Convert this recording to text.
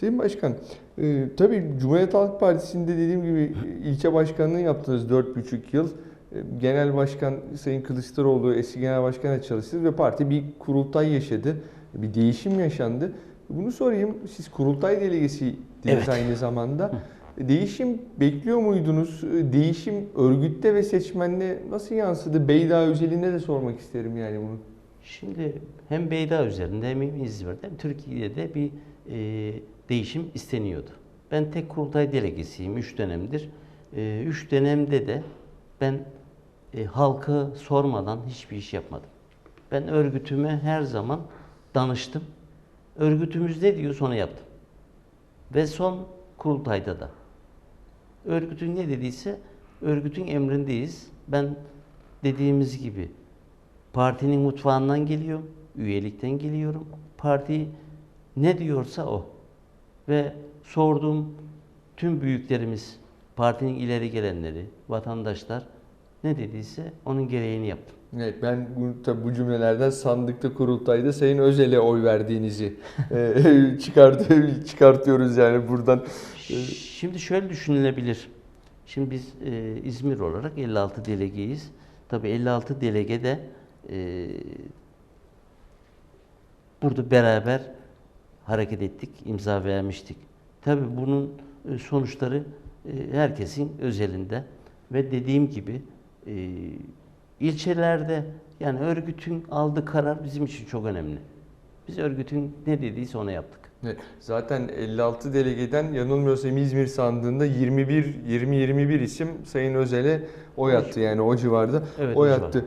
Sayın Başkan, e, tabii Cumhuriyet Halk Partisi'nde dediğim gibi ilçe başkanlığı yaptınız 4,5 yıl. E, Genel Başkan Sayın Kılıçdaroğlu eski genel başkanla çalıştınız ve parti bir kurultay yaşadı. Bir değişim yaşandı. Bunu sorayım. Siz kurultay delegesiydiniz Evet. aynı zamanda. Değişim bekliyor muydunuz? Değişim örgütte ve seçmende nasıl yansıdı? Beyda özelinde de sormak isterim yani bunu. Şimdi hem Beyda üzerinde hem İzmir'de hem Türkiye'de bir e, değişim isteniyordu. Ben tek kurultay delegesiyim 3 dönemdir. 3 dönemde de ben e, halkı sormadan hiçbir iş yapmadım. Ben örgütüme her zaman danıştım. Örgütümüz ne diyor sonra yaptım. Ve son kurultayda da. Örgütün ne dediyse örgütün emrindeyiz. Ben dediğimiz gibi partinin mutfağından geliyorum, üyelikten geliyorum. Parti ne diyorsa o. Ve sorduğum tüm büyüklerimiz, partinin ileri gelenleri, vatandaşlar ne dediyse onun gereğini yaptım. Evet ben bu, tabii bu cümlelerden sandıkta kurultayda Sayın Özel'e oy verdiğinizi e, çıkart, çıkartıyoruz yani buradan. Şimdi şöyle düşünülebilir. Şimdi biz e, İzmir olarak 56 delegeyiz. Tabii 56 delege de e, burada beraber hareket ettik, imza vermiştik. Tabii bunun e, sonuçları e, herkesin özelinde ve dediğim gibi e, ilçelerde yani örgütün aldığı karar bizim için çok önemli. Biz örgütün ne dediyse onu yaptık. Evet, zaten 56 delegeden yanılmıyorsam İzmir sandığında 21 20-21 isim Sayın Özel'e oy attı yani o civarda Evet, oy attı.